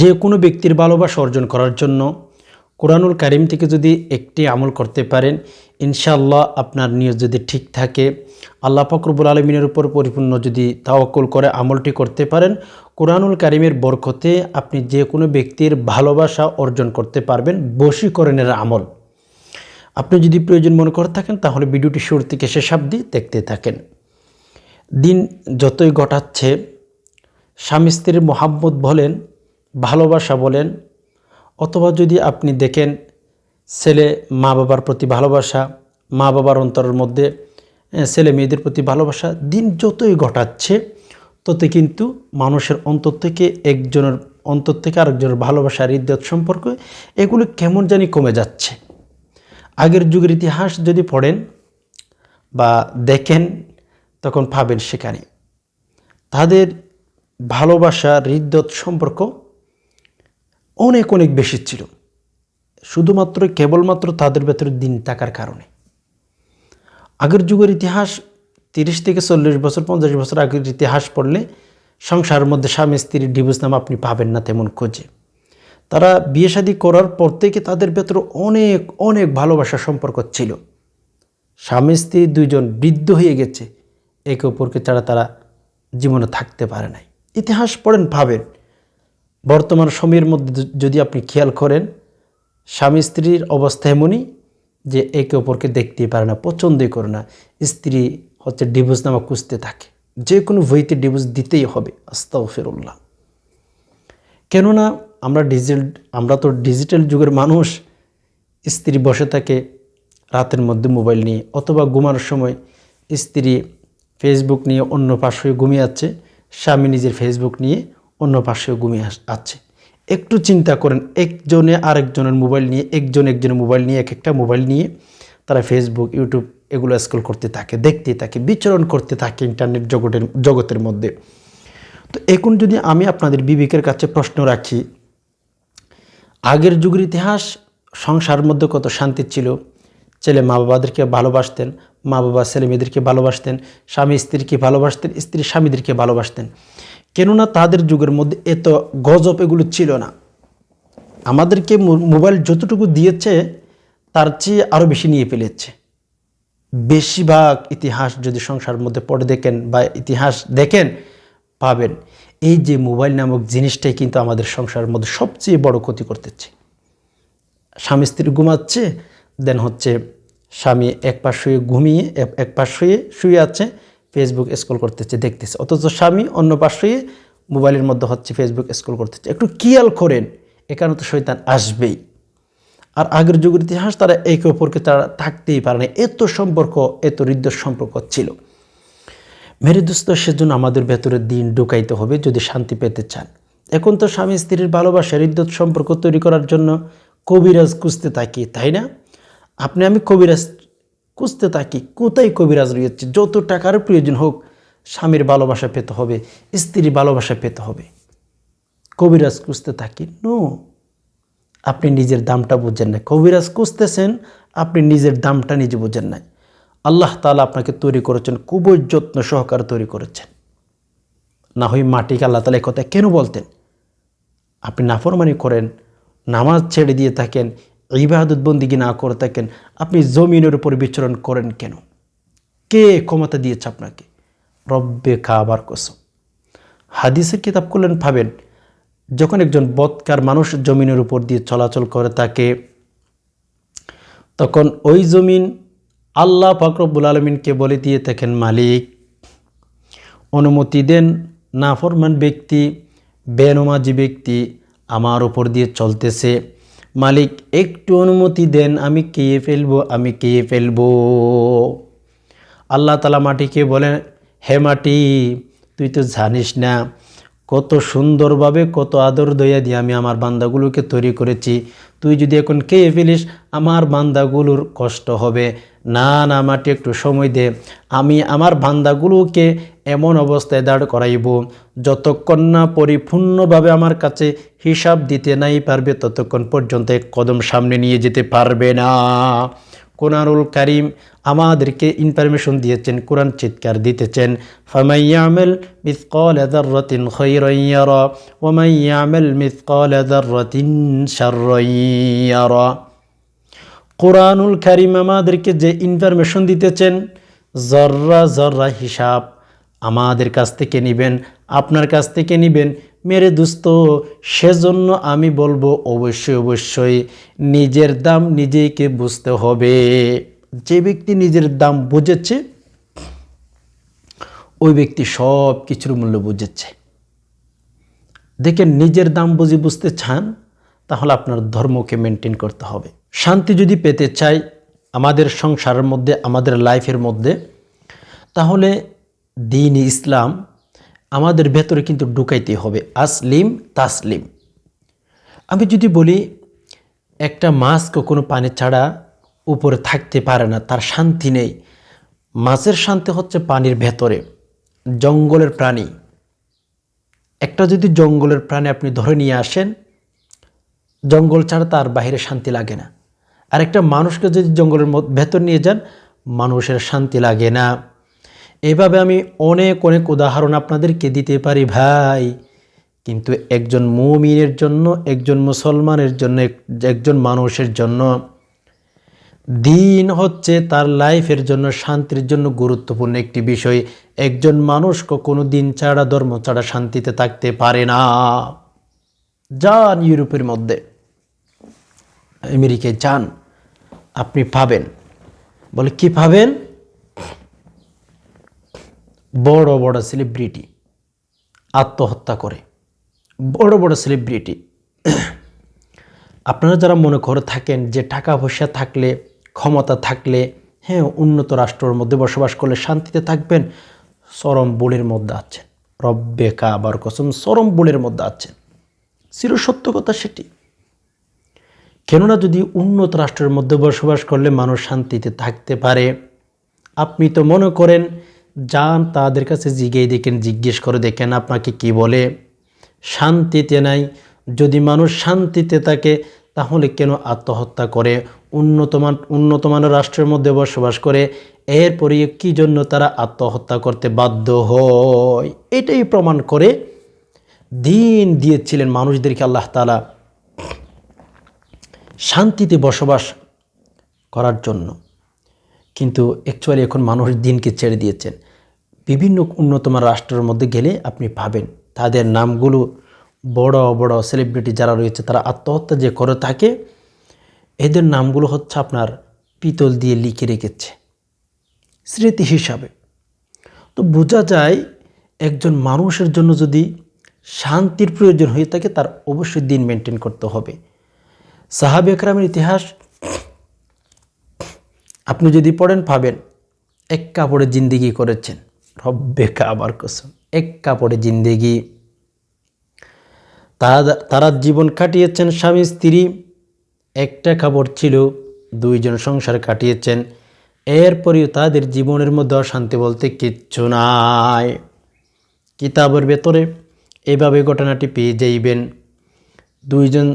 যে কোনো ব্যক্তির ভালোবাসা অর্জন করার জন্য কোরআনুল কারিম থেকে যদি একটি আমল করতে পারেন, ইনশাআল্লাহ আপনার নিয়ত যদি ঠিক থাকে, আল্লাহ ফকরবুল আলমিনের উপর পরিপূর্ণ যদি তাওয়াক্কুল করে আমলটি করতে পারেন, কোরআনুল কারিমের বরকতে আপনি যে কোনো ব্যক্তির ভালোবাসা অর্জন করতে পারবেন বশীকরণের আমল। আপনি যদি প্রয়োজন মনে করে থাকেন, তাহলে ভিডিওটি শুরু থেকে শেষ অবধি দেখতে থাকেন। দিন যতই ঘটাচ্ছে, স্বামী স্ত্রীর মোহাব্বত বলেন ভালোবাসা বলেন, অথবা যদি আপনি দেখেন ছেলে মা বাবার প্রতি ভালোবাসা, মা বাবার অন্তরের মধ্যে ছেলে মেয়েদের প্রতি ভালোবাসা দিন যতই ঘটাচ্ছে, ততই কিন্তু মানুষের অন্তর থেকে একজনের অন্তর থেকে আরেকজনের ভালোবাসা হৃদয় সম্পর্ক এগুলো কেমন জানি কমে যাচ্ছে। আগের যুগের ইতিহাস যদি পড়েন বা দেখেন, তখন পাবেন সেখানে। তাদের ভালোবাসা হৃদয় সম্পর্ক অনেক অনেক বেশি ছিল। শুধুমাত্র, কেবলমাত্র তাদের ভেতরে দিন থাকার কারণে। আগের যুগের ইতিহাস, তিরিশ থেকে চল্লিশ বছর, পঞ্চাশ বছর আগের ইতিহাস পড়লে সংসারের মধ্যে স্বামী, স্ত্রীর ডিভোর্স নাম আপনি পাবেন না তেমন খোঁজে। তারা বিয়ে শাদী করার পর থেকে তাদের ভেতরে অনেক অনেক ভালোবাসার সম্পর্ক ছিল। স্বামী, স্ত্রী দুইজন বৃদ্ধ হয়ে গেছে। একে অপরকে ছাড়া তারা জীবনে থাকতে পারে নাই। ইতিহাস পড়েন, ভাবেন। বর্তমান সময়ের মধ্যে যদি আপনি খেয়াল করেন, স্বামী স্ত্রীর অবস্থা এমনই যে একে অপরকে দেখতেই পারে না, পছন্দই করে না। স্ত্রী হচ্ছে ডিভোর্স নামা খুঁজতে থাকে। যে কোনো বইতে ডিভোর্স দিতেই হবে আস্তাও ফেরুল্লাহ কেননা আমরা ডিজিটাল, আমরা তো ডিজিটাল যুগের মানুষ, স্ত্রী বসে থাকে রাতের মধ্যে মোবাইল নিয়ে, অথবা ঘুমানোর সময় স্ত্রী ফেসবুক নিয়ে অন্য পাশে ঘুমিয়ে আছে, স্বামী নিজের ফেসবুক নিয়ে অন্য পাশে ঘুমিয়ে আছে। একটু চিন্তা করেন, একজনে আরেকজনের মোবাইল নিয়ে, একজন একজনের মোবাইল নিয়ে এক একটা মোবাইল নিয়ে তারা ফেসবুক ইউটিউব এগুলো স্ক্রল করতে থাকে, দেখতে থাকে, বিচরণ করতে থাকে ইন্টারনেট জগতের জগতের মধ্যে। তো এখন যদি আমি আপনাদের বিবেকের কাছে প্রশ্ন রাখি, আগের যুগের ইতিহাস, সংসার মধ্যে কত শান্তি ছিল? ছেলে মা বাবাদেরকে ভালোবাসতেন মা বাবা ছেলে মেয়েদেরকে ভালোবাসতেন স্বামী স্ত্রীকে ভালোবাসতেন স্ত্রী স্বামীদেরকে ভালোবাসতেন। কেননা তাদের যুগের মধ্যে এত গজব এগুলো ছিল না। আমাদেরকে মোবাইল যতটুকু দিয়েছে, তার চেয়ে আরও বেশি নিয়ে ফেলেছে। বেশিরভাগ ইতিহাস যদি সংসারের মধ্যে পড়ে দেখেন বা ইতিহাস দেখেন, পাবেন। এই যে মোবাইল নামক জিনিসটাই কিন্তু আমাদের সংসারের মধ্যে সবচেয়ে বড় ক্ষতি করতেছে। স্বামী স্ত্রী ঘুমাচ্ছে, দেন হচ্ছে স্বামী এক পাশ শুয়ে ঘুমিয়ে এক পাশ শুয়ে শুয়ে আছে ফেসবুক স্ক্রল করতেছে, দেখতেছে। অথচ স্বামী অন্য পাশ মোবাইলের মধ্যে হচ্ছে ফেসবুক স্ক্রল করতেছে। একটু খেয়াল করেন, এখানে তো শৈতান আসবেই। আর আগের যুগের ইতিহাস তারা একে অপরকে তারা থাকতেই পারে না। এত সম্পর্ক, এত হৃদয় সম্পর্ক ছিল। মেরুদুস্ত সেজন্য আমাদের ভেতরে দিন ঢুকাইতে হবে যদি শান্তি পেতে চান। এখন তো স্বামী স্ত্রীর ভালোবাসা, হৃদয় সম্পর্ক তৈরি করার জন্য কবিরাজ খুঁজতে থাকি তাই না? আপনি, আমি কবিরাজ খুঁজতে থাকি কোথায় কবিরাজ রয়েছে। যত টাকার প্রয়োজন হোক, স্বামীর ভালোবাসা পেতে হবে, স্ত্রীর ভালোবাসা পেতে হবে। কবিরাজ খুঁজতে থাকি নো। আপনি নিজের দামটা বুঝেন না। কবিরাজ খুঁজতেছেন আপনি নিজের দামটা নিজে বুঝেন নাই। আল্লাহ তালা আপনাকে তৈরি করেছেন খুবই যত্ন সহকারে তৈরি করেছেন। না হয় মাটিকে আল্লাহ তালা কথা কেন বলতেন? আপনি নাফরমানি করেন, নামাজ ছেড়ে দিয়ে থাকেন ইবাদত বন্দিগি না করে থাকেন, আপনি জমিনের উপর বিচরণ করেন কেন? কে ক্ষমতা দিয়েছে আপনাকে? রব্বে খাবার কসম। হাদিসের কিতাব করলেন ভাবেন, যখন একজন বৎকার মানুষ জমিনের উপর দিয়ে চলাচল করে তাকে, তখন ওই জমিন আল্লাহ ফকরবুল আলমিনকে বলে দিয়ে থাকেন, মালিক, অনুমতি দেন নাফরমান ব্যক্তি, বেনমাজি ব্যক্তি আমার উপর দিয়ে চলতেছে। মালিক, একটু অনুমতি দেন, আমি কেয়ে ফেলব, আমি কেয়ে ফেলব। আল্লাহ তালা মাটিকে বলেন, হে মাটি, তুই তো জানিস না, কত সুন্দরভাবে, কত আদর দয়া দিয়ে আমি আমার বান্দাগুলোকে তৈরি করেছি। তুই যদি এখন খেয়ে ফেলিস, আমার বান্দাগুলোর কষ্ট হবে। না না, মাটি, একটু সময় দে। আমি আমার বান্দাগুলোকে এমন অবস্থায় দাঁড় করাইব, যতক্ষণ না পরিপূর্ণভাবে আমার কাছে হিসাব দিতে নাই পারবে, ততক্ষণ পর্যন্ত এক কদম সামনে নিয়ে যেতে পারবে না। কোরআনুল কারিম আমাদেরকে ইনফরমেশন দিয়েছেন, কোরআন চিৎকার দিতেছেন। ফামাইয়ামেল মিসকাল দাররাতিন খৈরান ইয়ারা ওয়ামাইয়ামেল মিসকাল শাররান ইয়ারা। কোরআনুল কারিম আমাদেরকে যে ইনফরমেশন দিতেছেন জর্রা জর্রা হিসাব আমাদের কাছ থেকে নেবেন, আপনার কাছ থেকে নেবেন। মেরে দুস্ত, সেজন্য আমি বলব অবশ্যই অবশ্যই নিজের দাম নিজেকে বুঝতে হবে। যে ব্যক্তি নিজের দাম বুঝেছে, ওই ব্যক্তি সব কিছুর মূল্য বুঝেছে। দেখেন, নিজের দাম বুঝি বুঝতে চান, তাহলে আপনার ধর্মকে মেনটেন করতে হবে। শান্তি যদি পেতে চাই আমাদের সংসারের মধ্যে, আমাদের লাইফের মধ্যে, তাহলে দিন ইসলাম আমাদের ভেতরে কিন্তু ঢুকাইতে হবে। আসলিম, তাসলিম। আমি যদি বলি, একটা মাছ কখনো পানি ছাড়া উপরে থাকতে পারে না, তার শান্তি নেই। মাছের শান্তি হচ্ছে পানির ভেতরে, জঙ্গলের প্রাণী। একটা যদি জঙ্গলের প্রাণী আপনি ধরে নিয়ে আসেন, জঙ্গল ছাড়া তার বাইরে শান্তি লাগে না। আর একটা মানুষকে যদি জঙ্গলের ভেতর নিয়ে যান, মানুষের শান্তি লাগে না। এভাবে আমি অনেক অনেক উদাহরণ আপনাদেরকে দিতে পারি ভাই। কিন্তু একজন মুমিনের জন্য, একজন মুসলমানের জন্য, এক- একজন মানুষের জন্য দিন হচ্ছে তার লাইফের জন্য, শান্তির জন্য গুরুত্বপূর্ণ একটি বিষয়। একজন মানুষ কোনো দিন ছাড়া, ধর্ম ছাড়া শান্তিতে থাকতে পারে না। যান ইউরোপের মধ্যে। আমেরিকায় যান। আপনি পাবেন। বলে, কি পাবেন? বড় বড় সেলিব্রিটি আত্মহত্যা করে। বড় বড় সেলিব্রিটি আপনারা যারা মনে করে থাকেন যে টাকা পয়সা থাকলে, ক্ষমতা থাকলে হ্যাঁ উন্নত রাষ্ট্রের মধ্যে বসবাস করলে শান্তিতে থাকবেন, চরম বুলের মধ্যে আছেন। রব্বে কাবার কসম, চরম বুলের মধ্যে আছেন। চির সত্য কথা সেটি। কেননা যদি উন্নত রাষ্ট্রের মধ্যে বসবাস করলে মানুষ শান্তিতে থাকতে পারে, আপনি তো মনে করেন যান তাদের কাছে জিগেই দেখেন, জিজ্ঞেস করে দেখেন আপনাকে কি বলে? শান্তিতে নাই। যদি মানুষ শান্তিতে থাকে, তাহলে কেন আত্মহত্যা করে? উন্নতমান উন্নতমানের রাষ্ট্রের মধ্যে বসবাস করে এরপরে কি জন্য তারা আত্মহত্যা করতে বাধ্য হয়? এটাই প্রমাণ করে দিন দিয়েছিলেন মানুষদেরকে আল্লাহ তালা শান্তিতে বসবাস করার জন্য। কিন্তু অ্যাকচুয়ালি এখন মানুষ দিনকে ছেড়ে দিয়েছেন। বিভিন্ন উন্নতম রাষ্ট্রের মধ্যে গেলে আপনি পাবেন তাদের নামগুলো বড় বড় সেলিব্রিটি যারা রয়েছে, তারা আত্মহত্যা যে করে থাকে, এদের নামগুলো হচ্ছে আপনার পিতল দিয়ে লিখে রেখেছে। স্মৃতি হিসাবে। তো বোঝা যায়, একজন মানুষের জন্য যদি শান্তির প্রয়োজন হয়ে থাকে, তার অবশ্যই দিন মেনটেন করতে হবে। সাহাবি একরামের ইতিহাস আপনি যদি পড়েন পাবেন এক কাপড়ে জিন্দিগি করেছেন। রব্বে কাবার কসম, এক কাপড়ে জিন্দিগি। তারা জীবন কাটিয়েছেন, স্বামী, স্ত্রী, একটা কাপড় ছিল, দুইজন সংসার কাটিয়েছেন। এরপরেও তাদের জীবনের মধ্যে অশান্তি বলতে কিচ্ছু নাই। কিতাবের ভেতরে এভাবে ঘটনাটি পেয়ে যাইবেন। দুইজন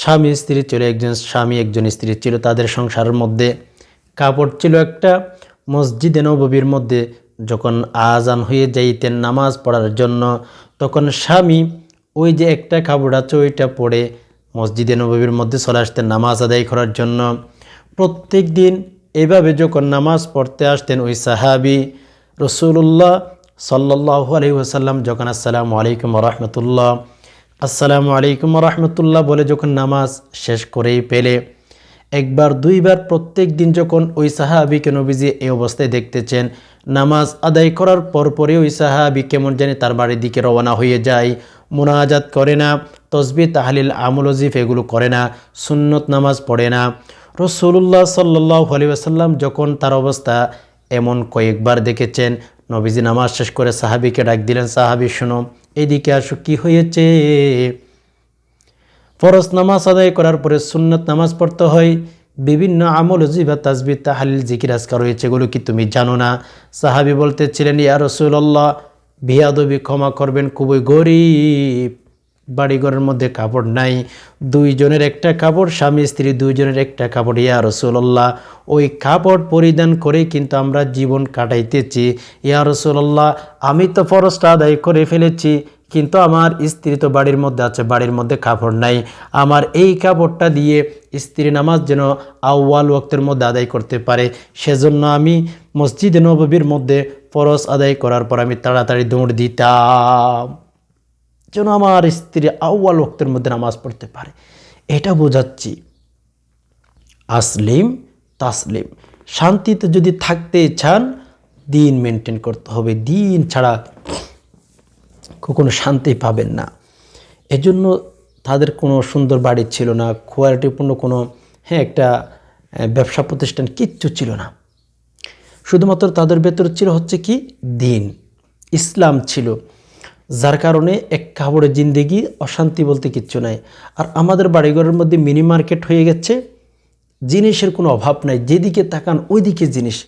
স্বামী, স্ত্রী ছিল, একজন স্বামী, একজন স্ত্রী ছিল তাদের সংসারের মধ্যে। কাপড় ছিল একটা মসজিদে নববীর মধ্যে। যখন আজান হয়ে যাইতেন নামাজ পড়ার জন্য, তখন স্বামী ওই যে একটা কাপড় আছে, ওইটা পরে মসজিদে নববীর মধ্যে চলে আসতেন নামাজ আদায় করার জন্য। প্রত্যেক দিন এভাবে যখন নামাজ পড়তে আসতেন ওই সাহাবি রসুল্লাহ সাল্লাহ আলহি ওসাল্লাম যখন আসসালামু আলাইকুম রহমতুল্লাহ, আসসালামু আলাইকুম রহমতুল্লাহ বলে যখন নামাজ শেষ করেই পেলে একবার, দুইবার, প্রত্যেক দিন যখন ওই সাহাবিকে নবীজি এই অবস্থায় দেখতেছেন, নামাজ আদায় করার পরপরে ওই সাহাবি কেমন জানি তার বাড়ির দিকে রওনা হয়ে যায়। মোনাজাত করে না, তসবি, তাহলিল, আমল, ওজিফ এগুলো করে না, সুন্নত নামাজ পড়ে না। রসুল্লাহ সাল্লাহ আলী আসাল্লাম যখন তার অবস্থা এমন কয়েকবার দেখেছেন, নবীজি নামাজ শেষ করে সাহাবিকে ডাক দিলেন, সাহাবি, শোনো, এদিকে আসো, কি হয়েছে? ফরজ নামাজ আদায় করার পরে সুন্নত নামাজ পড়তে হয়। বিভিন্ন আমল জিবা তাজবি তাহালিল, জিকির আজকার রয়েছে এগুলো কি তুমি জানো না? সাহাবি বলতে বলতেছিলেন, ইয়া রসুল্লাহ ভিয়াদবি ক্ষমা করবেন, খুবই গরিব। বাড়িঘরের মধ্যে কাপড় নাই। দুইজনের একটা কাপড়, স্বামী, স্ত্রী দুইজনের একটা কাপড়। ইয়া রসুল্লাহ ওই কাপড় পরিধান করেই কিন্তু আমরা জীবন কাটাইতেছি। ইয়া রসুল্লাহ আমি তো ফরজটা আদায় করে ফেলেছি। কিন্তু আমার স্ত্রী তো বাড়ির মধ্যে আছে, বাড়ির মধ্যে কাপড় নাই। আমার এই কাপড়টা দিয়ে স্ত্রী নামাজ যেন আউয়াল ওয়াক্তের মধ্যে আদায় করতে পারে, সেজন্য আমি মসজিদে নববীর মধ্যে ফরজ আদায় করার পর আমি তাড়াতাড়ি দৌড় দিতাম। যেন আমার স্ত্রী আউয়াল ওক্তের মধ্যে নামাজ পড়তে পারে। এটা বোঝাচ্ছি। আসলিম, তাসলিম। শান্তিতে যদি থাকতে চান, দিন মেনটেন করতে হবে। দিন ছাড়া কখনো শান্তি পাবেন না। এজন্য তাদের কোনো সুন্দর বাড়ি ছিল না, কোয়ালিটিপূর্ণ কোনো হ্যাঁ একটা ব্যবসা প্রতিষ্ঠান কিচ্ছু ছিল না। শুধুমাত্র তাদের ভেতর ছিল হচ্ছে কি? দিন। ইসলাম ছিল। যার কারণে এক কাপড়ে জিন্দেগি, অশান্তি বলতে কিচ্ছু নাই। আর আমাদের বাড়িঘরের মধ্যে মিনি মার্কেট হয়ে গেছে। জিনিসের কোনো অভাব নাই। যেদিকে তাকান ওইদিকে জিনিস।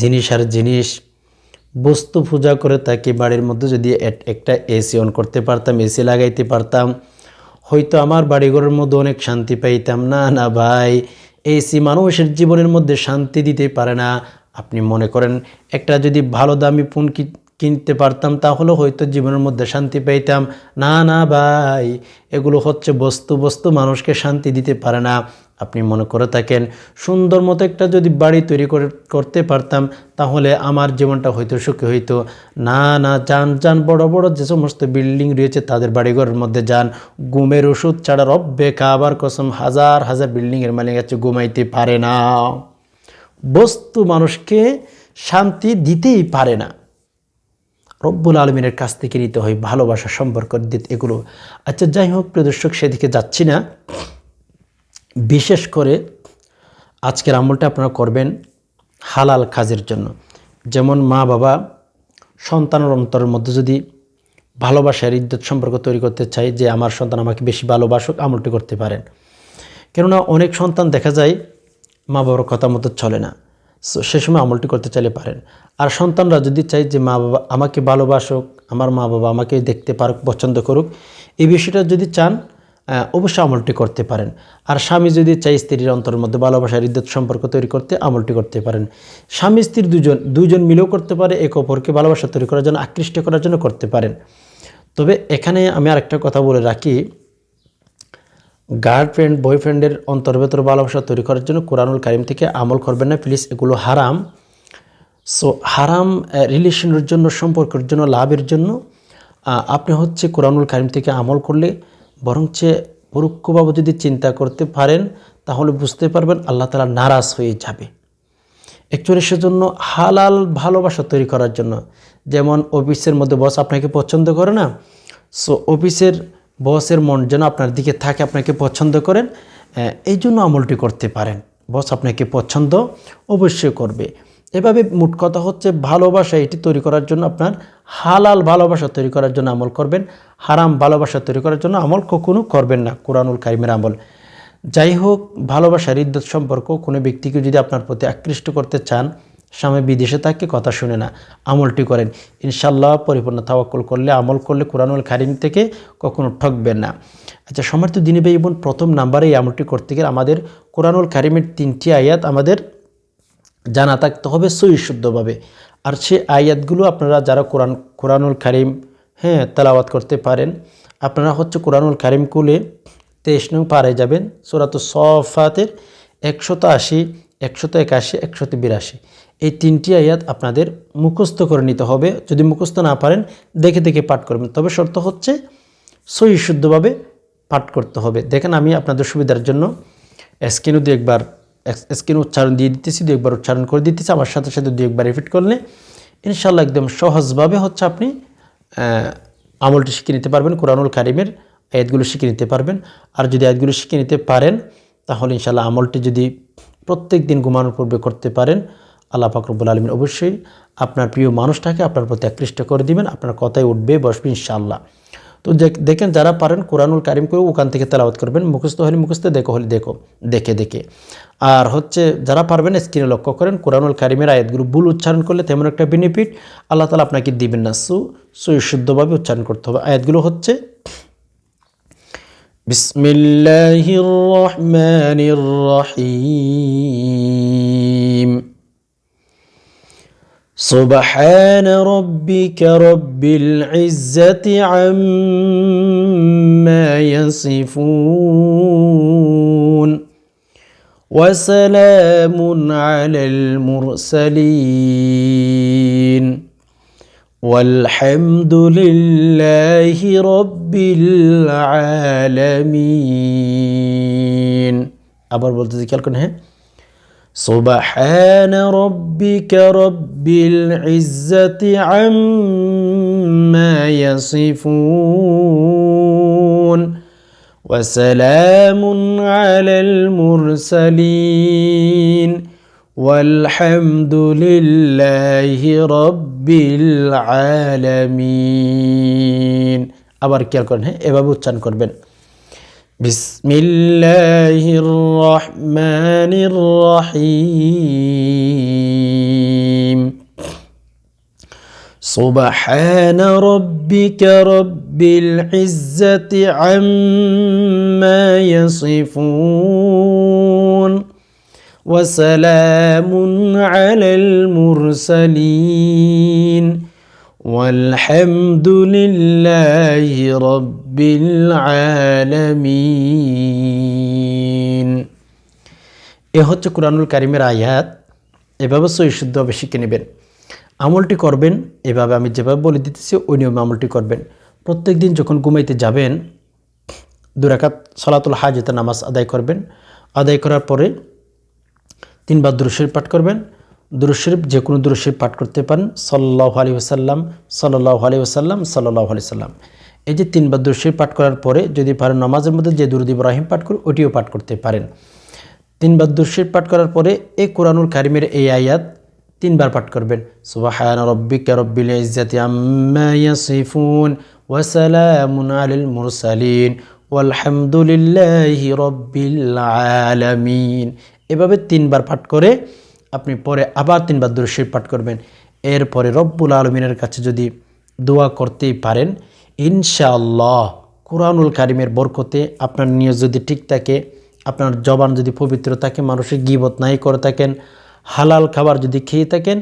জিনিস আর জিনিস। বস্তু পূজা করে তাকে বাড়ির মধ্যে যদি এক- একটা এসি অন করতে পারতাম এসি লাগাইতে পারতাম। হয়তো আমার বাড়িঘরের মধ্যে অনেক শান্তি পাইতাম। না না ভাই এসি মানুষের জীবনের মধ্যে শান্তি দিতে পারে না। আপনি মনে করেন, একটা যদি ভালো দামি ফোন কিনতে পারতাম, তাহলে হয়তো জীবনের মধ্যে শান্তি পাইতাম। না না ভাই, এগুলো হচ্ছে বস্তু। বস্তু মানুষকে শান্তি দিতে পারে না। আপনি মনে করে থাকেন, সুন্দর মতো একটা যদি বাড়ি তৈরি করে, করতে পারতাম, তাহলে আমার জীবনটা হয়তো সুখী হইতো। না না, যান যান, বড় বড় যে সমস্ত বিল্ডিং রয়েছে, তাদের বাড়িঘরের মধ্যে যান। গুমের ওষুধ ছাড়া রব্বে কাবার কসম, হাজার হাজার বিল্ডিংয়ের মালিক আছে, ঘুমাইতে পারে না। বস্তু মানুষকে শান্তি দিতেই পারে না। রব্বুল আলমিনের কাছ থেকে নিতে হয় ভালোবাসা, সম্পর্ক দিতে এগুলো। আচ্ছা যাই হোক, প্রিয় দর্শক, সেদিকে যাচ্ছি না। বিশেষ করে আজকের আমলটা আপনারা করবেন হালাল কাজের জন্য। যেমন মা, বাবা, সন্তানের অন্তরের মধ্যে যদি ভালোবাসার ইদ্যত সম্পর্ক তৈরি করতে চাই যে আমার সন্তান আমাকে বেশি ভালোবাসুক, আমলটি করতে পারেন। কেননা অনেক সন্তান দেখা যায় মা, বাবার কথা মতো চলে না। সো সময় আমলটি করতে চাইলে পারেন। আর সন্তানরা যদি চাই যে মা, বাবা আমাকে ভালোবাসুক, আমার মা, বাবা আমাকে দেখতে পারুক, পছন্দ করুক, এই বিষয়টা যদি চান অবশ্যই আমলটি করতে পারেন। আর স্বামী যদি চাই স্ত্রীর অন্তরের মধ্যে ভালোবাসার ইদ্যত সম্পর্ক তৈরি করতে আমলটি করতে পারেন। স্বামী, স্ত্রী দুজন দুজন মিলেও করতে পারে, এক অপরকে ভালোবাসা তৈরি করার জন্য, আকৃষ্ট করার জন্য করতে পারেন। তবে এখানে আমি আরেকটা কথা বলে রাখি, গার্লফ্রেন্ড, বয়ফ্রেন্ডের অন্তর্ভেতর ভালোবাসা তৈরি করার জন্য কোরআনুল কারিম থেকে আমল করবেন না, প্লিজ এগুলো হারাম। সো, হারাম রিলেশনের জন্য, সম্পর্কের জন্য, লাভের জন্য আপনি হচ্ছে কোরআনুল কারিম থেকে আমল করলে বরঞ্চে পরোক্ষভাবে যদি চিন্তা করতে পারেন, তাহলে বুঝতে পারবেন আল্লাহ তালা নারাজ হয়ে যাবে। অ্যাকচুয়ালি সেজন্য হালাল ভালোবাসা তৈরি করার জন্য, যেমন অফিসের মধ্যে বস আপনাকে পছন্দ করে না, সো অফিসের বসের মন যেন আপনার দিকে থাকে, আপনাকে পছন্দ করেন এই জন্য আমলটি করতে পারেন। বস আপনাকে পছন্দ অবশ্যই করবে। এভাবে মোট কথা হচ্ছে ভালোবাসা এটি তৈরি করার জন্য আপনার হালাল ভালোবাসা তৈরি করার জন্য আমল করবেন, হারাম ভালোবাসা তৈরি করার জন্য আমল কখনো করবেন না, কোরআনুল কারিমের আমল। যাই হোক, ভালোবাসার ইদ্যত সম্পর্ক কোনো ব্যক্তিকে যদি আপনার প্রতি আকৃষ্ট করতে চান, স্বামী বিদেশে থাকে কথা শুনে না, আমলটি করেন। ইনশাল্লাহ পরিপূর্ণ তাওয়াক্কুল করলে, আমল করলে কোরআনুল কারিম থেকে কখনো ঠকবেন না। আচ্ছা সমর্থ দিনী বোন, প্রথম নাম্বারে এই আমলটি করতে গেলে আমাদের কোরআনুল কারিমের তিনটি আয়াত আমাদের জানা থাকতে হবে সুইশুদ্ধভাবে আর সে আয়াতগুলো আপনারা যারা কোরআন, কোরআনুল কারিম হ্যাঁ তেলাওয়াত করতে পারেন, আপনারা হচ্ছে কোরআনুল কারিম কুলে তেইশ নং পারে যাবেন, সুরাত সফাতের একশত আশি, একশত একাশি, একশত বিরাশি। এই তিনটি আয়াত আপনাদের মুখস্থ করে নিতে হবে। যদি মুখস্থ না পারেন, দেখে দেখে পাঠ করবেন। তবে শর্ত হচ্ছে সহি শুদ্ধভাবে পাঠ করতে হবে। দেখেন আমি আপনাদের সুবিধার জন্য স্ক্রিনও দু একবার স্ক্রিন উচ্চারণ দিয়ে দিতেছি, দু একবার উচ্চারণ করে দিতেছি আমার সাথে সাথে দু একবার রিপিট করলে ইনশাল্লাহ একদম সহজভাবে হচ্ছে আপনি আমলটি শিখে নিতে পারবেন, কোরআনুল কারিমের আয়াতগুলো শিখে নিতে পারবেন। আর যদি আয়াতগুলো শিখে নিতে পারেন, তাহলে ইনশাল্লাহ আমলটি যদি প্রত্যেক দিন ঘুমানোর পূর্বে করতে পারেন, আল্লাহ ফাকরবুল আলমিন অবশ্যই আপনার প্রিয় মানুষটাকে আপনার প্রতি আকৃষ্ট করে দিবেন, আপনার কথায় উঠবে, বসবে ইনশাআল্লাহ। তো দেখেন যারা পারেন কোরআনুল কারিম করে ওখান থেকে তেলাওয়াত করবেন। মুখস্থ হলে মুখস্থ, দেখো হলে দেখো, দেখে দেখে। আর হচ্ছে যারা পারবেন স্ক্রিনে লক্ষ্য করেন, কোরআনুল কারিমের আয়াতগুলো ভুল উচ্চারণ করলে তেমন একটা বেনিফিট আল্লাহ তালা আপনাকে দিবেন না, সু সুশুদ্ধভাবে উচ্চারণ করতে হবে। আয়াতগুলো হচ্ছে, বিসমিল্লাহির রহমানির রহিম। سبحان ربك رب العزة عما يصفون وسلام على المرسلين والحمد لله رب العالمين আবার বলতেছি খেয়াল করেন হ্যাঁ سبحان ربك رب العزة عما يصفون وسلام على المرسلين والحمد لله رب العالمين আবার খেয়াল করেন হ্যাঁ এভাবে উচ্চারণ করবেন بسم الله الرحمن الرحيم. سبحان ربك رب العزة عما يصفون. وسلام على المرسلين. والحمد لله رب العالمين এ হচ্ছে কোরআনুল কারিমের আয়াত এভাবে সই শুদ্ধভাবে শিখে নেবেন আমলটি করবেন এভাবে আমি যেভাবে বলে দিতেছি ওই নিয়মে আমলটি করবেন প্রত্যেক দিন যখন ঘুমাইতে যাবেন দুরাকাত সলাতুল হাজতে নামাজ আদায় করবেন আদায় করার পরে তিনবার দুরুশরীফ পাঠ করবেন দুরুশরীফ যে কোনো দুরুশরীফ পাঠ করতে পারেন সাল্লাহ আলী ওসাল্লাম সাল্লাহ আলী ওসাল্লাম সাল্লাহ আলি সাল্লাম এই যে তিনবার দুরুশরীফ পাঠ করার পরে যদি পারেন নামাজের মধ্যে যে দুরুদ ইব্রাহিম পাঠ করি ওটিও পাঠ করতে পারেন। তিনবার দুরুশরীফ পাঠ করার পরে এই কোরআনুল কারিমের এই আয়াত তিনবার পাঠ করবেন। সুবাহান রব্বিকা রব্বিল ইজ্জাতি আম্মা ওয়া সালামুন আলাল মুরসালিন ওয়ালহামদুলিল্লাহি রব্বিল আলামিন। এভাবে তিনবার পাঠ করে আপনি পরে আবার তিনবার দুরশির পাঠ করবেন। এরপরে রব্বুল আলমিনের কাছে যদি দোয়া করতেই পারেন ইনশাআল্লাহ কোরআনুল কারিমের বরকতে আপনার নিয়ত যদি ঠিক থাকে, আপনার জবান যদি পবিত্র থাকে মানুষের গিবত নাই করে থাকেন, হালাল খাবার যদি খেয়ে থাকেন,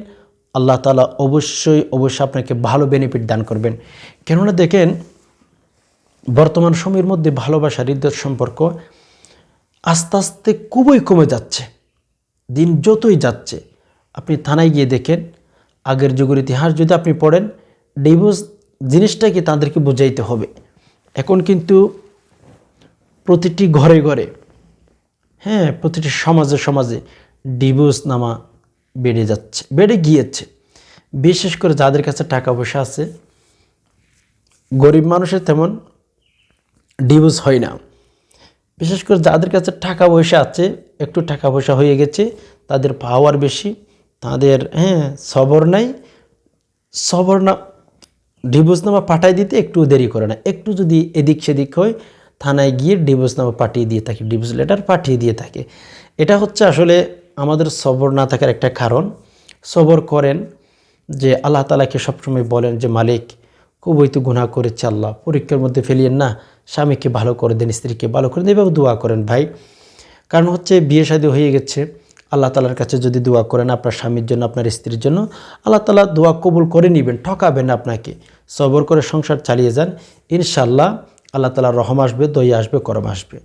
আল্লাহ তালা অবশ্যই অবশ্যই আপনাকে ভালো বেনিফিট দান করবেন। কেননা দেখেন, বর্তমান সময়ের মধ্যে ভালোবাসা হৃদয় সম্পর্ক আস্তে আস্তে খুবই কমে যাচ্ছে। দিন যতই যাচ্ছে, আপনি থানায় গিয়ে দেখেন, আগের যুগের ইতিহাস যদি আপনি পড়েন ডিভোর্স জিনিসটাকে তাদেরকে বোঝাইতে হবে। এখন কিন্তু প্রতিটি ঘরে ঘরে হ্যাঁ প্রতিটি সমাজে সমাজে ডিভোর্স নামা বেড়ে যাচ্ছে, বেড়ে গিয়েছে। বিশেষ করে যাদের কাছে টাকা পয়সা আছে, গরিব মানুষের তেমন ডিভোর্স হয় না। বিশেষ করে যাদের কাছে টাকা পয়সা আছে, একটু টাকা পয়সা হয়ে গেছে, তাদের পাওয়ার বেশি, তাদের হ্যাঁ সবর নাই, সবর না ডিভোর্সনামা পাঠাই দিতে একটু দেরি করে না। একটু যদি এদিক সেদিক হয়, থানায় গিয়ে ডিভোর্সনামা পাঠিয়ে দিয়ে থাকে, ডিভোর্স লেটার পাঠিয়ে দিয়ে থাকে। এটা হচ্ছে আসলে আমাদের সবর না থাকার একটা কারণ। সবর করেন যে আল্লাহ তালাকে সবসময় বলেন যে, মালিক, খুবই তো গুণা করেছে আল্লাহ, পরীক্ষার মধ্যে ফেলিয়েন না, স্বামীকে ভালো করে দেন, স্ত্রীকে ভালো করে দেন। এভাবে দোয়া করেন ভাই। কারণ হচ্ছে বিয়ে শাদী হয়ে গেছে আল্লাহ তালার কাছে যদি দোয়া করেন আপনার স্বামীর জন্য, আপনার স্ত্রীর জন্য, আল্লাহ তালা দোয়া কবুল করে নেবেন, ঠকাবেন আপনাকে। সবর করে সংসার চালিয়ে যান ইনশাল্লাহ আল্লাহ তালার রহম আসবে দই আসবে, করম আসবে।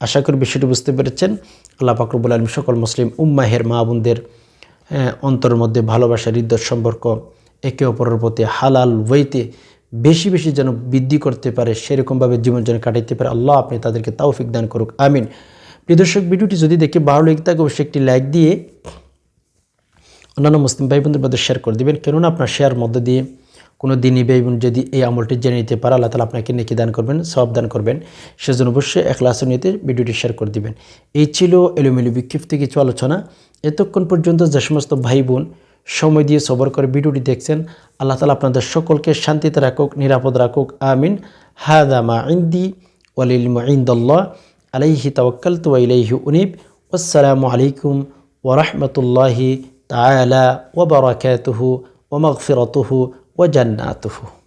আশা করি বিষয়টি বুঝতে পেরেছেন। আল্লাহ ফাকরবুল আলম সকল মুসলিম উম্মাহের মা বোনদের অন্তরের মধ্যে ভালোবাসা, হৃদয় সম্পর্ক একে অপরের প্রতি হালাল ওয়েতে বেশি বেশি যেন বৃদ্ধি করতে পারে, সেরকমভাবে জীবন যেন কাটাইতে পারে। আল্লাহ আপনি তাদেরকে তাওফিক দান করুক। আমিন। প্রিয় দর্শক, ভিডিওটি যদি দেখে ভালো লেগে থাকে, অবশ্যই একটি লাইক দিয়ে অন্যান্য মুসলিম ভাই বোনদের মধ্যে শেয়ার করে দেবেন। কেননা আপনার শেয়ার মধ্যে দিয়ে কোনো দিনই ভাই বোন যদি এই আমলটি জেনে নিতে পারে, আল্লাহ তালা আপনাকে নেকি দান করবেন সব দান করবেন। সেজন্য অবশ্যই একলাস নিতে ভিডিওটি শেয়ার করে দিবেন। এই ছিল এলোমেলো বিক্ষিপ্ত কিছু আলোচনা। এতক্ষণ পর্যন্ত যে সমস্ত ভাই বোন সময় দিয়ে সবর করে ভিডিওটি দেখছেন, আল্লাহ তালা আপনাদের সকলকে শান্তিতে রাখুক, নিরাপদ রাখুক, আমিন। হাদামা ইন্দি, ওয়ালিল ইন্দল্লাহ। আলাইহি তাওয়াক্কাল তু ইলাইহি উনিব আসসালামু আলাইকুম ওরহমতুল্লাহি তালা ওবরাকাতুহু ওমগফিরতুহু ওজান্নাতুহু